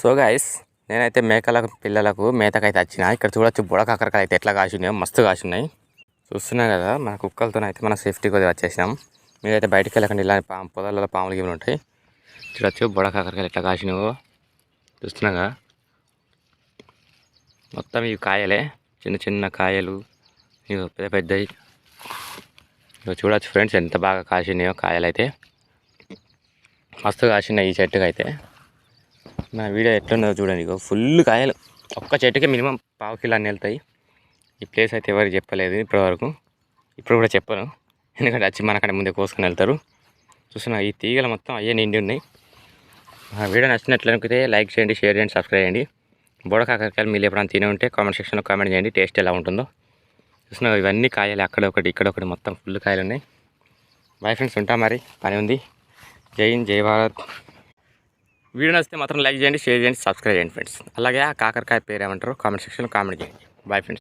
So guys నేనైతే మేకల పిల్లలకు మేతకైతే వచ్చిన ఇక్కడ చూడొచ్చు బుడ కాకరకాయ అయితే ఎట్లా కాసినాయో మస్తు కాసినాయి. చూస్తున్నా కదా మన కుక్కలతో అయితే మన సేఫ్టీ కొద్దిగా వచ్చేసినాం. మీరైతే బయటికి వెళ్ళకండి ఇలా పా పొదలలో పాములు గిములు ఉంటాయి. చూడొచ్చు బుడ కాకరకాయలు ఎట్లా కాసినావో చూస్తున్నాగా మొత్తం ఇవి కాయలే చిన్న చిన్న కాయలు ఇవి పెద్ద పెద్దవి ఇవి చూడొచ్చు ఫ్రెండ్స్ ఎంత బాగా కాసినాయో కాయలు అయితే మస్తు కాసినాయి ఈ చెట్టుకి అయితే నా వీడియో ఎట్లున్నదో చూడండి ఇక ఫుల్ కాయలు. ఒక్క చెట్టుకి మినిమం పావు కిలో అన్ని వెళ్తాయి. ఈ ప్లేస్ అయితే ఎవరికి చెప్పలేదు ఇప్పటివరకు. ఇప్పుడు కూడా చెప్పను. ఎందుకంటే వచ్చి మనకంటే ముందే కోసుకొని వెళ్తారు. చూస్తున్నా ఈ తీగలు మొత్తం అయ్యే నిండి ఉన్నాయి. ఆ వీడియో నచ్చినట్లయితే లైక్ చేయండి షేర్ చేయండి సబ్స్క్రైబ్ చేయండి. బోడ కాకరకాయలు మీరు ఎప్పుడైనా తినే ఉంటే కామెంట్ సెక్షన్లో కామెంట్ చేయండి టేస్ట్ ఎలా ఉంటుందో. చూస్తున్నా ఇవన్నీ కాయలు అక్కడ ఒకటి ఇక్కడ ఒకటి మొత్తం ఫుల్ కాయలు ఉన్నాయి. బాయ్ ఫ్రెండ్స్ ఉంటా మరి. పని ఉంది. జై హింద్ జై భారత్. వీడియో నచ్చితే మాత్రం లైక్ చేయండి షేర్ చేయండి సబ్స్క్రైబ్ చేయండి ఫ్రెండ్స్ అలాగే ఆ కాకరకాయ పేరు ఏమంటారు కామెంట్ సెక్షన్లో కామెంట్ చేయండి. Bye friends